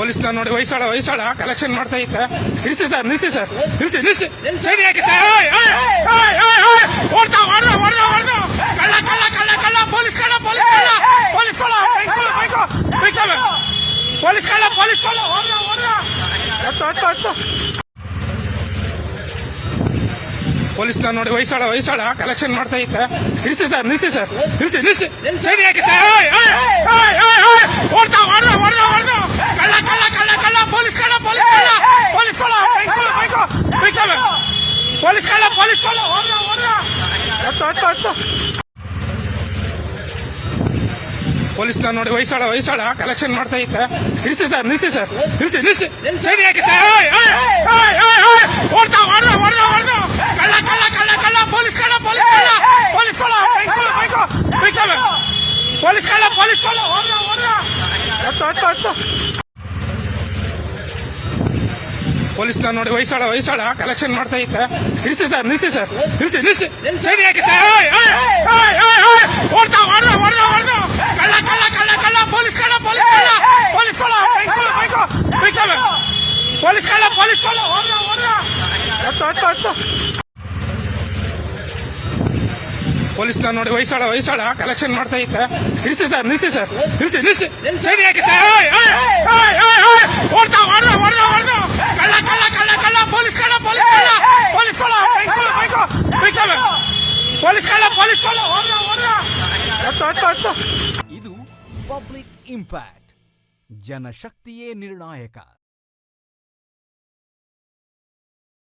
ಪೊಲೀಸ್ನ ನೋಡಿ ವಯಸ್ಸಾಳ ವಯಸ್ಸಾಳ ಕಲೆಕ್ಷನ್ ಮಾಡ್ತಾ ಇದ್ದ. ನಿಲ್ಸಿ ಸರ್ ನಿಲ್ಸಿ ಸರ್ ನಿಲ್ಸಿ ನಿಲ್ಸಿ. ಯಾಕೆ ಸರ್? ಓಯ್, ಓಡ್ತಾ ಪೊಲೀಸ್ ಕಳ್ಳ ಪೊಲೀಸ್ ಕಳ್ಳ. ಪೊಲೀಸ್ ಪೊಲೀಸ್ ಪೊಲೀಸ್ ಹತ್ತು ಹತ್ತು ಹತ್ತು ಪೊಲೀಸ್ನ ನೋಡಿ ವಯಸ್ಸಾಳ ವಯಸ್ಸಾಳ ಕಲೆಕ್ಷನ್ ಮಾಡ್ತಾ ಇದ್ದ. ನಿಲ್ಸಿ ಸರ್ ನಿಲ್ಸಿ ಸರ್. ನಿಲ್ಸಿ ನಿಲ್ಸಿ. ಸೈಡ್ ಯಾಕೆ ಓಡ್ತಾ ಓಡ್ದ ಓಡ್ದ ಓಡ್ದ ಕಳ್ಳ ಕಳ್ಳ ಕಳ್ಳ ಕಳ್ಳ ಪೊಲೀಸ್ ಕಳ್ಳ ಪೊಲೀಸ್ ಕಳ್ಳ ಪೊಲೀಸ್ ಕಳ್ಳ ಬೈಕು ಬೈಕು ಬೈಕು ಪೊಲೀಸ್ ಕಳ್ಳ ಪೊಲೀಸ್ ಕಳ್ಳ ಹತ್ತು ಹತ್ತು ಹತ್ತು. ಪೊಲೀಸ್ನ ನೋಡಿ ವಯಸ್ಸಾಳ ವಯಸ್ಸಾಳ ಕಲೆಕ್ಷನ್ ಮಾಡ್ತಾ ಇತ್ತೆ ನಿಲ್ಸಿ ಸರ್ ನಿಲ್ಸಿ ಸರ್ ನಿಲ್ಸಿ ನಿಲ್ಸಿ. ಸೈಡ್ ಯಾಕೆ ಓಡ್ತಾ ಓಡ್ದ ಓಡ್ದ ಓಡ್ದ ಕಳ್ಳ ಕಳ್ಳ ಕಳ್ಳ ಕಳ್ಳ. ಪೊಲೀಸ್ ಕಳ್ಳ ಪೊಲೀಸ್ ಕಳ್ಳ ಪೊಲೀಸ್ ಕಳ್ಳ ಪೊಲೀಸ್ ಕಳ್ಳ ಪೊಲೀಸ್ ಕಳ್ಳ ಓಡ್ದ ಓಡ್ದ ಹತ್ತು ಹತ್ತು ಹತ್ತು. ಪೊಲೀಸ್ನ ನೋಡಿ ವಯಸ್ಸಾಳ ವಯಸ್ಸಾಳ ಕಲೆಕ್ಷನ್ ಮಾಡ್ತಾ ಇದ್ದ. ನಿಲ್ಸಿ ಸರ್ ನಿಲ್ಸಿ ಸರ್ ನಿಲ್ಸಿ ನಿಲ್ಸಿ. ಯಾಕೆ ಸರ್? ಓಯ್, ಓಡ್ತಾ ಕಳ್ಳ ಕಳ್ಳ ಕಳ್ಳ ಕಳ್ಳ. ಪೊಲೀಸ್ ಕಳ್ಳ ಪೊಲೀಸ್ ಪೊಲೀಸ್ ಪೊಲೀಸ್ ಹತ್ತು ಹತ್ತು ಹತ್ತು ನೋಡಿ ವಯಸ್ಸಾಳ ವಯಸ್ಸಾಳ ಕಲೆಕ್ಷನ್ ಮಾಡ್ತಾ ಇದ್ದ. ನಿಲ್ಸಿ ಸರ್ ನಿಲ್ಸಿ ಸರ್. ನಿಲ್ಸಿ ನಿಲ್ಸಿ. ಸೈಡ್ ಯಾಕೆ ಸರ್? ಓಡ್ತಾ ಓಡ್ದ ಓಡ್ದ ಓಡ್ದ ಕಳ್ಳ ಕಳ್ಳ ಕಳ್ಳ ಕಳ್ಳ ಪೊಲೀಸ್ ಕಳ್ಳ ಪೊಲೀಸ್ ಕಳ್ಳ ಪೊಲೀಸ್ ಕಳ್ಳ ಬೈಕು ಬೈಕು ಬೈಕು ಪೊಲೀಸ್ ಕಳ್ಳ ಪೊಲೀಸ್ ಕಳ್ಳ ಓಡ್ದ ಓಡ್ದ ಹತ್ತು ಹತ್ತು ಹತ್ತು ಇದು ಪಬ್ಲಿಕ್ ಇಂಪ್ಯಾಕ್ಟ್ ಜನಶಕ್ತಿಯೇ ನಿರ್ಣಾಯಕ.